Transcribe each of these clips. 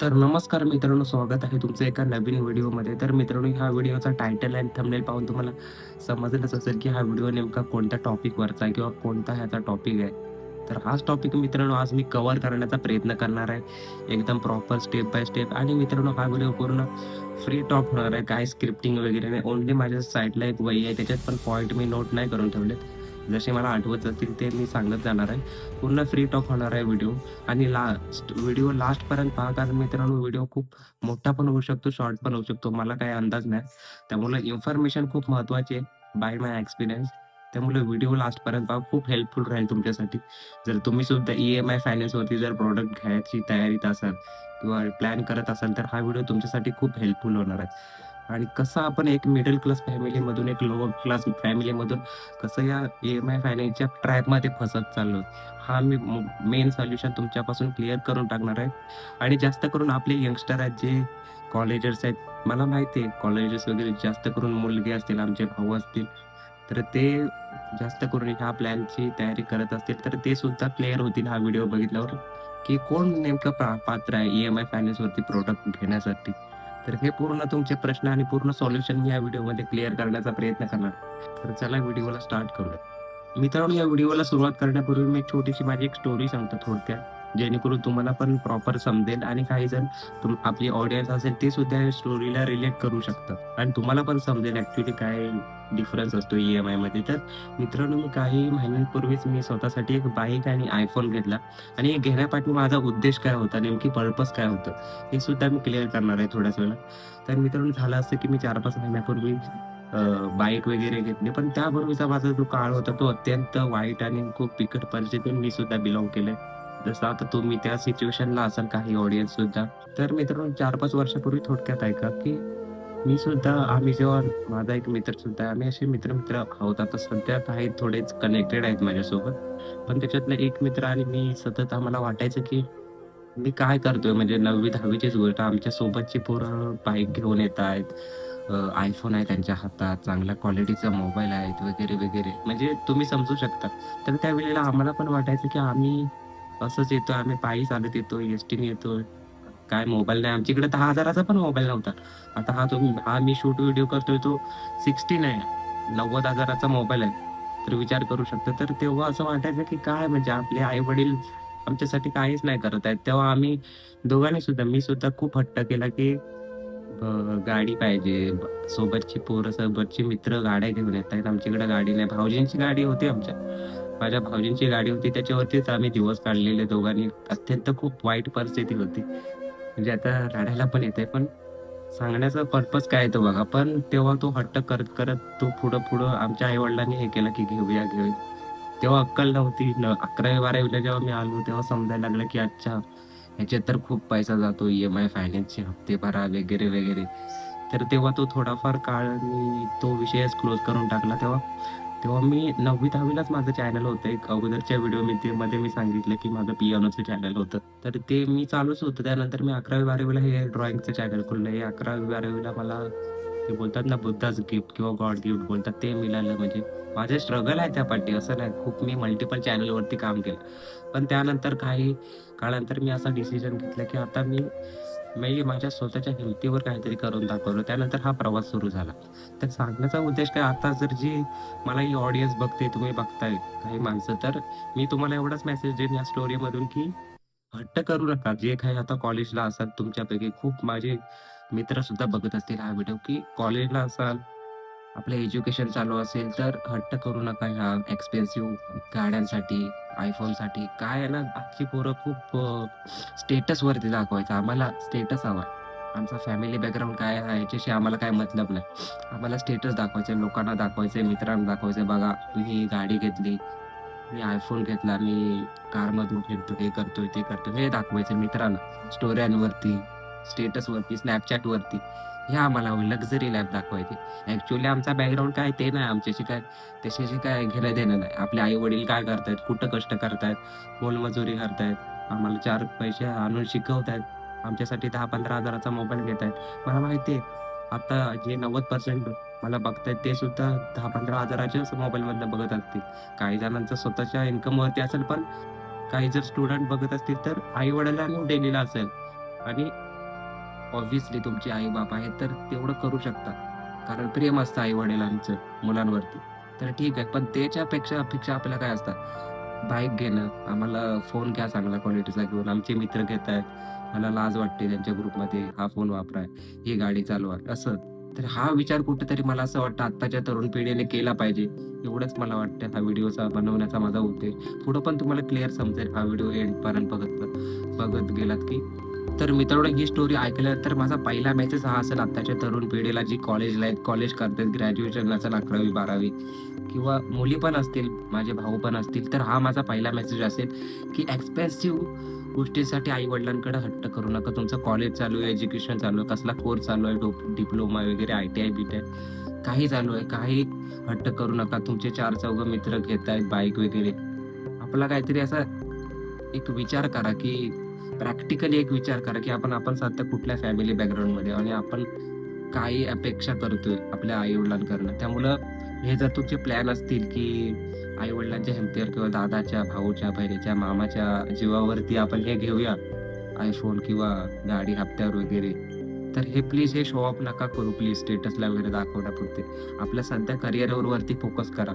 तर नमस्कार मित्रांनो स्वागत आहे तुमचं एका नवीन व्हिडिओमध्ये. तर मित्रांनो ह्या व्हिडिओचा टायटल आणि थंबनेल पाहून तुम्हाला समजलंच असेल की हा व्हिडिओ नेमका कोणत्या टॉपिकवरचा आहे किंवा कोणता ह्याचा टॉपिक आहे. तर हाच टॉपिक मित्रांनो आज मी कव्हर करण्याचा प्रयत्न करणार आहे. एकदम प्रॉपर स्टेप बाय स्टेप आणि मित्रांनो हा व्हिडिओ पूर्ण फ्री टॉप होणार आहे. काय स्क्रिप्टिंग वगैरे नाही. ओनली माझ्या साईडला एक वही आहे. त्याच्यात पण पॉईंट मी नोट नाही करून ठेवलेत. जसे मला आठवत जातील ते मी सांगत जाणार आहे. पूर्ण फ्री टॉक होणार आहे व्हिडिओ आणि लास्ट व्हिडिओ लास्ट पर्यंत पहा कारण मित्रांनो व्हिडिओ खूप मोठा पण होऊ शकतो शॉर्ट पण होऊ शकतो. मला काही अंदाज नाही. त्यामुळे इन्फॉर्मेशन खूप महत्वाची आहे बाय माय एक्सपिरियन्स त्यामुळे व्हिडिओ लास्ट पर्यंत पहा खूप हेल्पफुल राहील तुमच्यासाठी. जर तुम्ही सुद्धा ई एम आय फायनान्सवरती जर प्रॉडक्ट घ्यायची तयारीत असाल किंवा प्लॅन करत असाल तर हा व्हिडिओ तुमच्यासाठी खूप हेल्पफुल होणार आहे. आणि कसं आपण एक मिडल क्लास फॅमिलीमधून एक लोअर क्लास फॅमिलीमधून कसं या ई एम आय फायनान्सच्या ट्रॅपमध्ये फसत चाललो हा मी मेन सोल्युशन तुमच्यापासून क्लिअर करून टाकणार आहे. आणि जास्त करून आपले यंगस्टर आहेत जे कॉलेजर्स आहेत. मला माहिती आहे कॉलेजेस वगैरे जास्त करून मुलगे असतील आमचे भाऊ असतील तर ते जास्त करून ह्या प्लॅनची तयारी करत असतील तर ते सुद्धा क्लिअर होतील हा व्हिडिओ बघितल्यावर की कोण नेमकं पा- पात्र आहे ई एम आय फायनान्सवरती प्रोडक्ट घेण्यासाठी. तर हे पूर्ण तुमचे प्रश्न आणि पूर्ण सॉल्युशन या व्हिडिओमध्ये क्लिअर करण्याचा प्रयत्न करणार. तर चला व्हिडिओला स्टार्ट करूया. मित्रांनो या व्हिडिओला सुरुवात करण्यापूर्वी मी एक छोटीशी माझी एक स्टोरी सांगतो थोडक्यात. जेणेकरून तुम्हाला पण प्रॉपर समजेल आणि काही जण तुम आपली ऑडियन्स असेल ते सुद्धा या स्टोरीला रिलेट करू शकतात. आणि तुम्हाला पण समजेल ऍक्च्युली काय डिफरन्स असतो ई एम आयमध्ये तर मित्रांनो मी काही महिन्यांपूर्वीच मी स्वतःसाठी एक बाईक आणि आयफोन घेतला. आणि हे घेण्यापाठी माझा उद्देश काय होता? नेमकी पर्पज काय होतं? हे सुद्धा मी क्लिअर करणार आहे थोड्याच वेळा तर मित्रांनो झालं असं की मी चार पाच महिन्यापूर्वी बाईक वगैरे घेतली. पण त्यापूर्वीचा माझा जो काळ होता तो अत्यंत वाईट आणि खूप बिकट परिस्थितीतून मी सुद्धा बिलॉंग केलंय. जसं आता तुम्ही त्या सिच्युएशनला असाल काही ऑडियन्स सुद्धा तर मित्रांनो चार पाच वर्षापूर्वी थोडक्यात ऐका की मी सुद्धा आम्ही जेव्हा माझा एक मित्र सुद्धा आम्ही असे मित्र मित्र आहोत. आता सध्या काही थोडेच कनेक्टेड आहेत माझ्यासोबत. पण त्याच्यातला एक मित्र आणि मी सतत आम्हाला वाटायचं की मी काय करतोय? म्हणजे नववी दहावीचीच गोष्ट. आमच्या सोबतची पोरं बाईक घेऊन येत आहेत आयफोन आहे त्यांच्या हातात. चांगल्या क्वालिटीचा मोबाईल आहेत वगैरे वगैरे. म्हणजे तुम्ही समजू शकता. तर त्यावेळेला आम्हाला पण वाटायचं की आम्ही असंच येतो आम्ही पायी चालत येतो एस टीने येतोय. काय मोबाईल नाही आमच्या इकडे दहा हजाराचा पण मोबाईल नव्हता. आता हा तुम्ही हा मी शूट व्हिडिओ करतोय तो सिक्स्टीन आहे. नव्वद हजाराचा मोबाईल आहे. तर विचार करू शकतो. तर तेव्हा असं वाटायचं की काय म्हणजे आपले आई वडील आमच्यासाठी काहीच नाही करत आहेत. तेव्हा आम्ही दोघांनी सुद्धा मी सुद्धा खूप हट्ट केला की गाडी पाहिजे. सोबतची पोरं सोबतची मित्र गाड्या घेऊन येत आहेत. आमच्याकडे गाडी नाही. भाऊजींची गाडी होती आमच्या. माझ्या भाऊजींची गाडी होती त्याच्यावरतीच आम्ही दिवस काढलेले दोघांनी. अत्यंत खूप वाईट परिस्थिती होती. म्हणजे आता रडायला पण येते पण सांगण्याचा पर्पज काय येतो बघा. पण तेव्हा तो हट्ट करत करत तो पुढं पुढं आमच्या आई वडिलांनी हे केलं की घेऊया घेऊया. तेव्हा अक्कल नव्हती. न अकरावी बारावीला जेव्हा मी आलो तेव्हा समजायला लागलं की अच्छा ह्याच्यात तर खूप पैसा जातो ई एम आय फायनान्सचे हप्ते भरा वगैरे वगैरे. तर तेव्हा तो थोडाफार काळ मी तो विषयच क्लोज करून टाकला. तेव्हा तेव्हा मी नववी दहावीलाच माझं चॅनल होतं. एक अगोदरच्या व्हिडिओ मी ते मध्ये मी सांगितलं की माझं पियानोचं चॅनल होतं. तर ते मी चालूच होतं. त्यानंतर मी अकरावी बारावीला हे ड्रॉइंगचं चॅनल खोललं. हे अकरावी बारावीला मला ते बोलतात ना बुद्धाच गिफ्ट किंवा गॉड गिफ्ट बोलतात. ते मिळालं म्हणजे माझे स्ट्रगल आहे त्या पाठी. असं नाही. खूप मी मल्टिपल चॅनलवरती काम केलं. पण त्यानंतर काही काळानंतर मी असा डिसिजन घेतला की आता मी मी माझ्या स्वतःच्या हिमतीवर काहीतरी करून दाखवलं. त्यानंतर हा प्रवास सुरू झाला. तर सांगण्याचा उद्देश काय? आता जर जी मला ही ऑडियन्स बघते तुम्ही बघताय काही माणसं तर मी तुम्हाला एवढाच मेसेज देईन या स्टोरीमधून की हट्ट करू नका. जे काही आता कॉलेजला असाल तुमच्यापैकी खूप माझे मित्र सुद्धा बघत असतील हा व्हिडिओ की कॉलेजला असाल आपलं एज्युकेशन चालू असेल तर हट्ट करू नका ह्या एक्सपेन्सिव्ह गाड्यांसाठी. आयफोनसाठी. काय आहे ना आजची पोरं खूप स्टेटस वरती दाखवायचं. आम्हाला स्टेटस हवा. आमचा फॅमिली बॅकग्राऊंड काय आहे याच्याशी आम्हाला काय मतलब नाही. आम्हाला स्टेटस दाखवायचे लोकांना दाखवायचे मित्रांना दाखवायचे. बघा मी ही गाडी घेतली मी आयफोन घेतला मी कारमधून फिरतो हे करतोय ते करतोय. हे दाखवायचं मित्रांना. स्टोऱ्यांवरती स्टेटसवरती स्नॅपचॅटवरती. हे आम्हाला लक्झरी लॅब दाखवायचे. ऍक्च्युली आमचा बॅकग्राऊंड काय ते नाही आमच्याशी काय त्याच्याशी काय घेणं देणं नाही. आपले आई वडील काय करतायत कुठं कष्ट करतायत मोलमजुरी करतायत आम्हाला चार पैसे आणून शिकवतायत आमच्यासाठी दहा पंधरा हजाराचा मोबाईल घेत आहेत मला माहिती आहे आता जे नव्वद पर्सेंट मला बघतायत ते सुद्धा दहा पंधरा हजाराच्याच मोबाईलमधनं बघत असतील. काही जणांचं स्वतःच्या इन्कमवरती असेल पण काही जर स्टुडंट बघत असतील तर आई वडिलांना डेलीला असेल. आणि ऑब्व्हियसली तुमचे आई बाप आहेत तर तेवढं करू शकता. कारण प्रेम असतं आई वडिलांचं मुलांवरती. तर ठीक आहे पण त्याच्यापेक्षा अपेक्षा आपल्या काय असतात? बाईक घेणं आम्हाला फोन घ्या चांगला क्वालिटीचा घेऊन. आमचे मित्र घेत आहेत. मला लाज वाटते त्यांच्या ग्रुपमध्ये हा फोन वापराय ही गाडी चालवा असं. तर हा विचार कुठेतरी मला असं वाटतं आत्ताच्या तरुण पिढीने केला पाहिजे. एवढंच मला वाटतं हा व्हिडिओचा बनवण्याचा माझा उद्देश. पुढं पण तुम्हाला क्लिअर समजेल हा व्हिडिओ एंडपर्यंत बघत बघत गेलात की तर मित्रांनो ही स्टोरी ऐकल्यानंतर माझा पहिला मेसेज हा असेल आत्ताच्या तरुण पिढीला जी कॉलेजला आहेत कॉलेज करतात ग्रॅज्युएशन असेल अकरावी बारावी किंवा मुली पण असतील माझे भाऊ पण असतील तर हा माझा पहिला मेसेज असेल की एक्सपेन्सिव्ह गोष्टीसाठी आई वडिलांकडे हट्ट करू नका. तुमचं कॉलेज चालू आहे एज्युकेशन चालू आहे कसला कोर्स चालू आहे डिप्लोमा वगैरे I T I B T काही चालू आहे काही हट्ट करू नका. तुमचे चार चौघ मित्र घेत आहेत बाईक वगैरे. आपला काहीतरी असा एक विचार करा की प्रॅक्टिकली एक विचार करा की आपण आपण सध्या कुठल्या फॅमिली बॅकग्राऊंडमध्ये आणि आपण काही अपेक्षा करतोय आपल्या आई वडिलांकडनं त्यामुळं हे जर तुमचे प्लॅन असतील की आई वडिलांच्या किंवा दादाच्या भाऊच्या बहिणीच्या मामाच्या जीवावरती आपण हे घेऊया आयफोन किंवा गाडी हप्त्यावर वगैरे तर हे प्लीज हे शो ऑफ नका करू प्लीज स्टेटसला वगैरे दाखवण्यापुरते आपल्या सध्या करिअरवर वरती फोकस करा.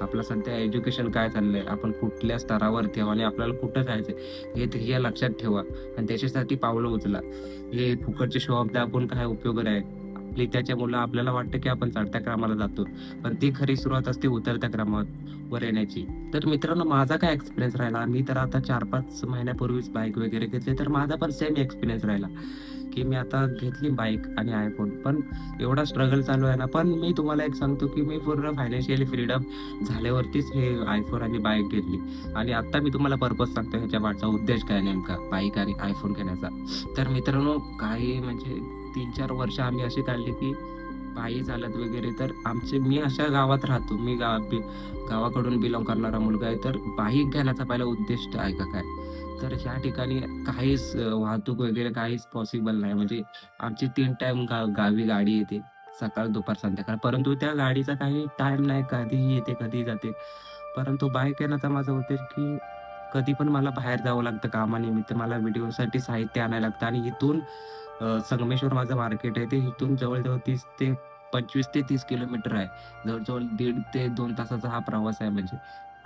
आपलं सध्या एज्युकेशन काय चाललंय? आपण कुठल्या स्तरावरती आहोत आणि आपल्याला कुठं जायचं हे ते- लक्षात ठेवा. आणि त्याच्यासाठी पावलं उचला. हे फुकटचे शो ऑफ दाखवून काय उपयोग नाही आपली त्याच्यामुळं आपल्याला वाटतं की आपण चढत्या क्रमाला जातो. पण ती खरी सुरुवात असते उतरत्या क्रमावर येण्याची. तर मित्रांनो माझा काय एक्सपिरियन्स राहिला? मी तर आता चार पाच महिन्यापूर्वीच बाईक वगैरे घेतली तर माझा पण सेम एक्सपिरियन्स राहिला. की मी आता घेतली बाईक आणि आयफोन पण एवढा स्ट्रगल चालू आहे ना पण मी तुम्हाला एक सांगतो की मी पूर्ण फायनान्शियली फ्रीडम झाल्यावरतीच हे आयफोन आणि बाईक घेतली. आणि आता मी तुम्हाला पर्पज सांगतो ह्याच्या मागचा उद्देश काय नेमका? बाईक आणि आयफोन घेण्याचा. तर मित्रांनो काही म्हणजे तीन चार वर्ष आम्ही असे काढले की पायी चालत वगैरे. तर आमचे मी अशा गावात राहतो. मी गाव गावाकडून बिलॉंग करणारा मुलगा आहे. तर बाईक घेण्याचा पहिला उद्देश आहे का काय? तर ह्या ठिकाणी काहीच वाहतूक वगैरे काहीच पॉसिबल नाही. म्हणजे आमची तीन टाइम गा गावी गाडी येते. सकाळ दुपार संध्याकाळ. परंतु त्या गाडीचा काही टाइम नाही. कधीही येते कधीही जाते. परंतु बाईक येण्याचा माझा उद्देश की कधी पण मला बाहेर जावं लागतं कामानिमित्त. मला व्हिडिओसाठी साहित्य आणायला लागतं. आणि इथून संगमेश्वर माझं मार्केट आहे. ते इथून जवळजवळ तीस ते पंचवीस ते तीस किलोमीटर आहे. जवळजवळ दीड ते दोन तासाचा हा प्रवास आहे म्हणजे.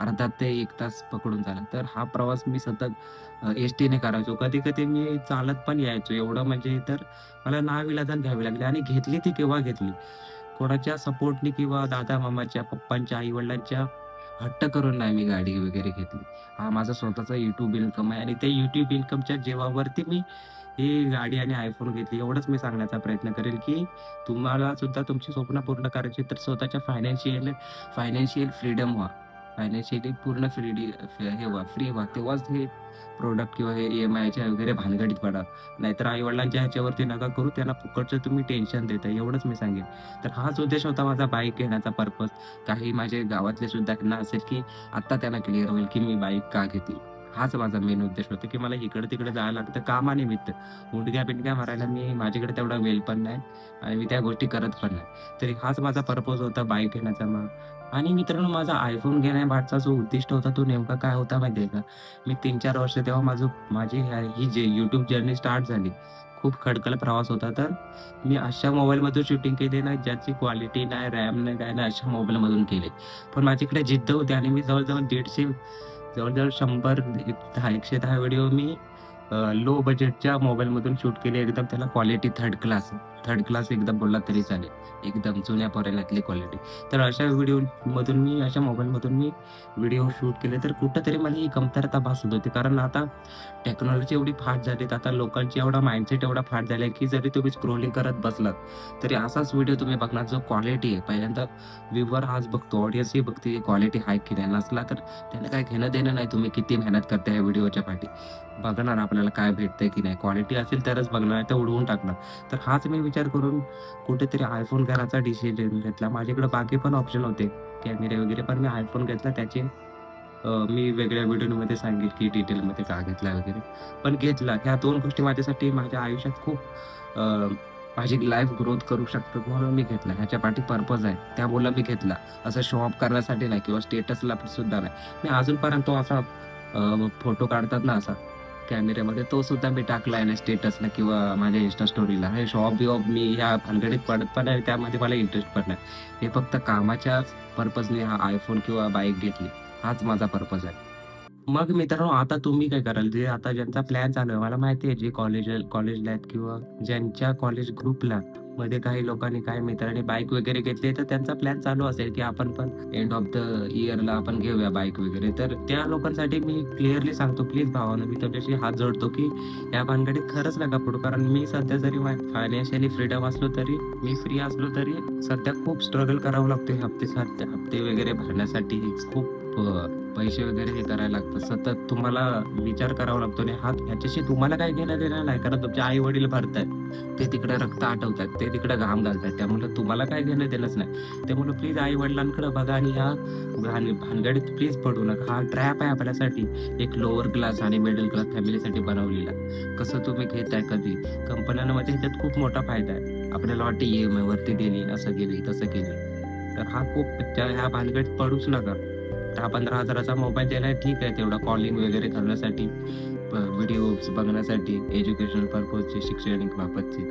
अर्धा ते एक तास पकडून झाला. तर हा प्रवास मी सतत एस टीने करायचो. कधी कधी मी चालत पण यायचो. एवढं म्हणजे तर मला नाविलाजान घ्यावी लागली आणि घेतली ती केव्हा घेतली? कोणाच्या सपोर्टने किंवा दादा मामाच्या पप्पांच्या आई वडिलांच्या हट्ट करून नाही मी गाडी वगैरे घेतली. हा माझा स्वतःचा युट्यूब इन्कम आहे आणि त्या युट्यूब इन्कमच्या जेवावरती मी ही गाडी आणि आयफोन घेतली एवढंच मी सांगण्याचा प्रयत्न करेल की तुम्हाला सुद्धा तुमची स्वप्न पूर्ण करायची तर स्वतःच्या फायनान्शियल फायनान्शियल फ्रीडम व्हा. फायनान्शियली पूर्ण फ्रीडी हे व्हा फ्री व्हा. तेव्हाच हे प्रोडक्ट किंवा हे ई एम आयच्या वगैरे भानगडीत पडा. नाहीतर आई वडिलांच्या ह्याच्यावरती नका करू त्यांना फुकटचं तुम्ही टेन्शन देता एवढंच मी सांगेन. तर हाच उद्देश होता माझा बाईक घेण्याचा पर्पज काही माझे गावातले सुद्धा त्यांना असेल की आत्ता त्यांना क्लिअर होईल की मी बाईक का घेतली. हाच माझा मेन उद्देश होता की मला इकडे तिकडे जायला लागतं कामानिमित्त. मुंडक्या पिंडक्या मारायला मी माझ्याकडे तेवढा वेल पण नाही आणि मी त्या गोष्टी करत पण नाही. तरी हाच माझा पर्पज होता बाईक घेण्याचा मग. आणि मित्रांनो माझा आयफोन घेण्यामागचा जो उद्दिष्ट होता तो नेमका काय होता माहिती आहे का? मी तीन चार वर्ष तेव्हा माझं माझी ही जे युट्यूब जर्नी स्टार्ट झाली खूप खडकल प्रवास होता. तर मी अशा मोबाईलमधून शूटिंग केले नाही ज्याची क्वालिटी नाही रॅम नाही काय नाही अशा मोबाईलमधून केले. पण माझ्याकडे जिद्द होती आणि मी जवळजवळ दीडशे जवळजवळ शंभर दहा एकशे दहा व्हिडिओ मी लो बजेटच्या मोबाईलमधून शूट केले एकदम त्याला quality third class third class एकदम बोलला तरी चालेल. एकदम जुन्या पर्यंतली क्वालिटी तर अशा व्हिडिओ मधून मी अशा मोबाईलमधून मी व्हिडिओ शूट केले तर कुठंतरी मला ही कमतरता भासत होती. कारण आता टेक्नॉलॉजी एवढी फास्ट झाली आता लोकांची एवढा माइंडसेट एवढा फास्ट झाला की जरी तुम्ही स्क्रोलिंग करत बसलात तरी असाच व्हिडिओ तुम्ही बघणार जो क्वालिटी आहे. पहिल्यांदा व्ह्यूवर हाच बघतो ऑडियन्सही बघते क्वालिटी हाय की नाही नसला तर त्याला काय घेणं देणं नाही तुम्ही किती मेहनत करता या व्हिडिओच्या पाठी. बघणार आपल्याला काय भेटतंय की नाही. क्वालिटी असेल तरच बघणार तर उडवून टाकणार. तर हाच मी विचार करून कुठेतरी आयफोन घराचा डिसिजन घेतला. माझ्याकडे बाकी पण ऑप्शन होते. कॅमेरे वगैरे पण मी आयफोन घेतला. त्याचे मी वेगळ्या व्हिडिओमध्ये सांगेल की डिटेलमध्ये का घेतला वगैरे. पण घेतला. ह्या दोन गोष्टी माझ्यासाठी माझ्या आयुष्यात खूप माझी लाईफ ग्रोथ करू शकतो म्हणून मी घेतला. ह्याच्या पाठी पर्पज आहे. त्यामुळे मी घेतला. असं शो ऑफ करण्यासाठी नाही किंवा स्टेटसला सुद्धा नाही. मी अजूनपर्यंत तो असा फोटो काढतात ना असा कॅमेऱ्यामध्ये तो सुद्धा मी टाकला आहे ना स्टेटसला किंवा माझ्या इन्स्टा स्टोरीला हे शॉप बिऑप मी ह्या भानगडीत पडत पण आहे त्यामध्ये मला इंटरेस्ट पण नाही. हे फक्त कामाच्याच पर्पजने हा आयफोन किंवा बाईक घेतली. हाच माझा पर्पज आहे. मग मित्रांनो आता तुम्ही काय कराल? जे आता ज्यांचा प्लॅन चालू आहे मला माहिती आहे जे कॉलेज कॉलेजला आहेत किंवा ज्यांच्या कॉलेज ग्रुपला मध्ये काही लोकांनी काही मित्रांनी बाईक वगैरे घेतली तर त्यांचा प्लॅन चालू असेल की आपण पण एंड ऑफ द इयरला आपण घेऊया बाईक वगैरे. तर त्या लोकांसाठी मी क्लिअरली सांगतो प्लीज भावानं मी तुमच्याशी हात जोडतो की या भानगडीत खरंच नका पडू. कारण मी सध्या जरी फायनान्शियली फ्रीडम असलो तरी मी फ्री असलो तरी सध्या खूप स्ट्रगल करावं लागतो हप्ते हप्ते हप्ते वगैरे भरण्यासाठी खूप पैसे वगैरे हे करायला लागतं सतत तुम्हाला विचार करावा लागतो आणि हात ह्याच्याशी तुम्हाला काय घेणं देणं नाही. कारण तुमचे आई वडील आहेत ते तिकडे रक्त आटवतात. ते तिकडे घाम घालतात. त्यामुळे तुम्हाला काय घेणं देणंच नाही. त्यामुळे प्लीज आई वडिलांकडे बघा आणि ह्या भान भानगडीत प्लीज पडू नका. हा ट्रॅप आहे आपल्यासाठी. एक लोअर क्लास आणि मिडल क्लास फॅमिलीसाठी बनवलेला. कसं तुम्ही घेताय कधी? कंपन्यांमध्ये म्हणजे ह्याच्यात खूप मोठा फायदा आहे. आपल्याला वाटते ई एम आय वरती दिली असं गेली तसं केली. तर हा खूप त्या ह्या भानगडीत पडूच नका. दहा पंधरा हजाराचा मोबाईल द्यायला ठीक आहे तेवढा कॉलिंग वगैरे करण्यासाठी व्हिडिओज बघण्यासाठी एज्युकेशनल पर्पजचे शैक्षणिक बाबतचे.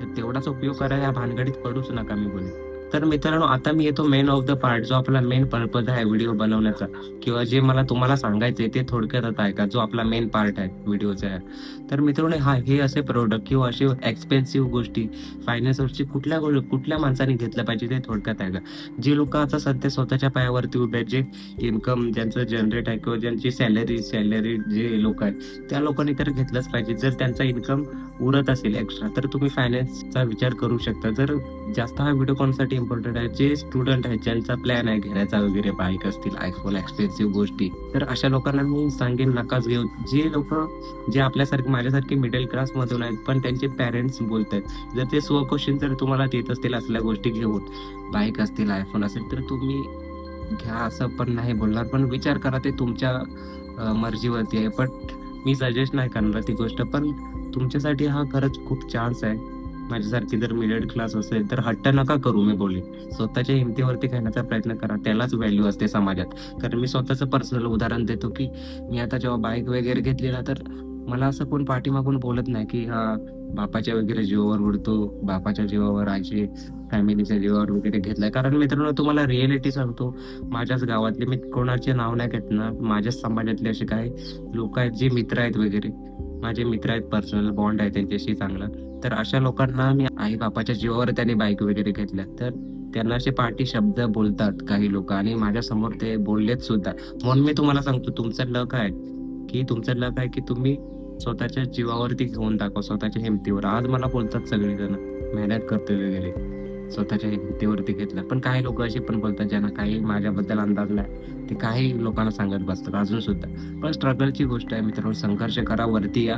तर तेवढाच उपयोग करा या भानगडीत पडूच नका मी बोले तर मित्रांनो आता मी येतो मेन ऑफ द पार्ट जो आपला मेन पर्पज आहे व्हिडिओ बनवण्याचा. किंवा जे मला तुम्हाला सांगायचं ते थोडक्यात आता आहे का? जो आपला मेन पार्ट आहे व्हिडिओचा आहे. तर मित्रांनो हा हे असे प्रोडक्ट किंवा असे एक्सपेन्सिव्ह गोष्टी फायनान्सवरची कुठल्या गो- कुठल्या माणसाने घेतलं पाहिजे ते थोडक्यात आहे का? जे लोक आता सध्या स्वतःच्या पायावरती उभे जे इन्कम ज्यांचं जनरेट आहे किंवा ज्यांची सॅलरी सॅलरी जे लोक आहेत त्या लोकांनी तर घेतलंच पाहिजे. जर त्यांचा इन्कम उरत असेल एक्स्ट्रा तर तुम्ही फायनान्सचा विचार करू शकता. जर जास्त हा व्हिडिओ कॉनसाठी इम्पॉर्टंट आहे जे स्टुडंट आहेत ज्यांचा प्लॅन आहे घेण्याचा वगैरे बाईक असतील आयफोन एक्सपेन्सिव्ह गोष्टी तर अशा लोकांना मी सांगेन नकाच घेऊ. जे लोक जे आपल्यासारखे माझ्यासारखे मिडल क्लास मधून आहेत पण त्यांचे पॅरेंट्स बोलत आहेत जर ते स्वक्वेश्चन जर तुम्हाला देत असतील असल्या गोष्टी घेऊन बाईक असतील आयफोन असेल तर तुम्ही घ्या असं पण नाही बोलणार. पण विचार करा ते तुमच्या मर्जीवरती आहे. बट मी सजेस्ट नाही करणार ती गोष्ट पण तुमच्यासाठी हा खरंच खूप चान्स आहे. माझ्यासारखी जर मिडल क्लास असेल तर हट्ट नका करू मी बोले स्वतःच्या हिमतीवरती घेण्याचा प्रयत्न करा त्यालाच व्हॅल्यू असते समाजात. कारण मी स्वतःचं पर्सनल उदाहरण देतो की मी आता जेव्हा बाईक वगैरे घेतली ना तर मला असं कोण पाठीमागून बोलत नाही की हा बापाच्या वगैरे जीवावर उडतो बापाच्या जीवावर आजी फॅमिलीच्या जीवावर वगैरे घेतलाय. कारण मित्रांनो तुम्हाला रिएलिटी सांगतो माझ्याच गावातले मी कोणाचे नाव नाही घेत ना माझ्याच समाजातले असे काही लोक आहेत जे मित्र आहेत वगैरे. माझे मित्र आहेत पर्सनल बॉन्ड आहे त्यांच्याशी चांगला. तर अशा लोकांना मी आई बापाच्या जीवावर त्यांनी बाईक वगैरे घेतल्या. तर त्यांना असे पाठी शब्द बोलतात काही लोक आणि माझ्यासमोर ते बोललेत सुद्धा. म्हणून मी तुम्हाला सांगतो तुमचं लक आहे की तुमचं लक आहे की तुम्ही स्वतःच्या जीवावरती घेऊन दाखवा स्वतःच्या हिमतीवर. आज मला बोलतात सगळेजण मेहनत करतोय वगैरे. स्वतःच्या हिमतीवरती घेतलं. पण काही लोक असे पण बोलतात ज्यांना काही माझ्याबद्दल अंदाज नाही. ते काही लोकांना सांगत बसतात अजून सुद्धा. पण स्ट्रगलची गोष्ट आहे मित्रांनो संघर्ष करा वरती या.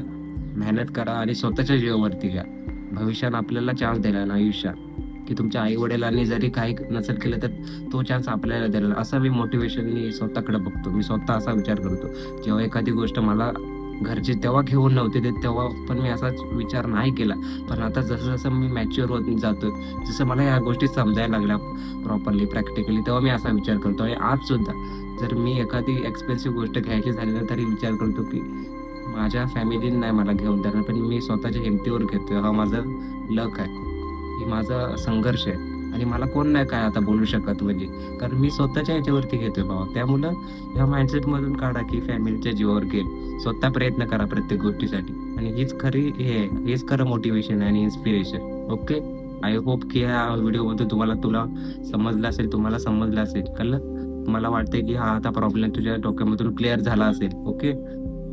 मेहनत करा आणि स्वतःच्या जीवावरती घ्या. भविष्यात आपल्याला चान्स दिला ना आयुष्यात. की तुमच्या आई वडिलांनी जरी काही नसेल केलं तर तो चान्स आपल्याला दिला असं मी मोटिवेशन मी स्वतःकडे बघतो. मी स्वतः असा विचार करतो. जेव्हा एखादी गोष्ट मला घरचे तेव्हा घेऊन नव्हते ते तेव्हा पण मी असाच विचार नाही केला. पण आता जसं जसं मी मॅच्युअर होत जातो जसं मला या गोष्टी समजायला लागल्या प्रॉपरली प्रॅक्टिकली तेव्हा मी असा विचार करतो. आणि आज सुद्धा जर मी एखादी एक्सपेन्सिव्ह गोष्ट घ्यायची झाली ना तरी विचार करतो की माझ्या फॅमिलीने नाही मला घेऊन देणार पण मी स्वतःच्या हिमतीवर घेतोय. हा माझा लक आहे. ही माझा संघर्ष आहे. आणि मला कोण नाही काय आता बोलू शकत म्हणजे. कारण मी स्वतःच्या ह्याच्यावरती घेतोय बाबा त्यामुळं ह्या माइंडसेट मधून काढा की फॅमिलीच्या जीवावर घेईल. स्वतः प्रयत्न करा प्रत्येक गोष्टीसाठी. आणि हीच खरी हे आहे, हेच खरं मोटिवेशन आणि इन्स्पिरेशन ओके आय होप की ह्या व्हिडिओमध्ये तुम्हाला तुला समजलं असेल तुम्हाला समजलं असेल. कळलं? मला वाटतंय की हा आता प्रॉब्लेम तुझ्या डोक्यामधून क्लिअर झाला असेल. ओके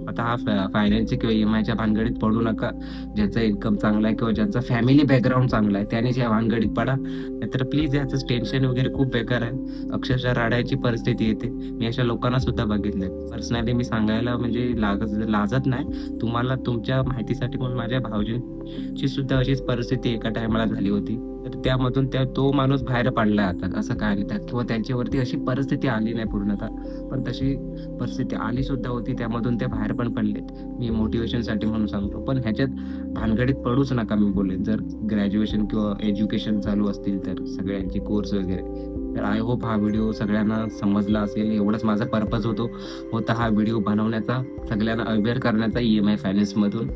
आता हा फायनान्सची किंवा ई एम आयच्या भानगडीत पडू नका. ज्याचा इन्कम चांगला आहे किंवा ज्यांचा फॅमिली बॅकग्राऊंड चांगला आहे त्यानेच या भानगडीत पडा. नाहीतर प्लीज याचं टेन्शन वगैरे खूप बेकार आहे. अक्षरशः राडायची परिस्थिती येते. मी अशा लोकांना सुद्धा बघितलंय. पर्सनली मी सांगायला म्हणजे लागत लाजत नाही. तुम्हाला तुमच्या माहितीसाठी म्हणून माझ्या भाऊजींची सुद्धा अशीच परिस्थिती एका टायमाला झाली होती. तर त्यामधून त्या तो माणूस बाहेर पडलाय आता असं काय नाही त्यात किंवा त्यांच्यावरती अशी परिस्थिती आली नाही पूर्णतः पण तशी परिस्थिती आली सुद्धा होती त्यामधून ते बाहेर पण पडलेत. मी मोटिवेशनसाठी म्हणून सांगतो. पण ह्याच्यात भानगडीत पडूच नका मी बोले जर ग्रॅज्युएशन किंवा एज्युकेशन चालू असतील तर सगळ्यांची कोर्स वगैरे. तर आय होप हा व्हिडिओ सगळ्यांना समजला असेल. एवढंच माझा पर्पज होतो. होता हा व्हिडिओ बनवण्याचा सगळ्यांना अवेअर करण्याचा ई एम आय फायनान्समधून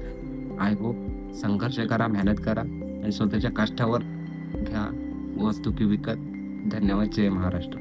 आय होप संघर्ष करा मेहनत करा आणि स्वतःच्या कष्टावर घ्या वस्तू की विकत. धन्यवाद. जय महाराष्ट्र.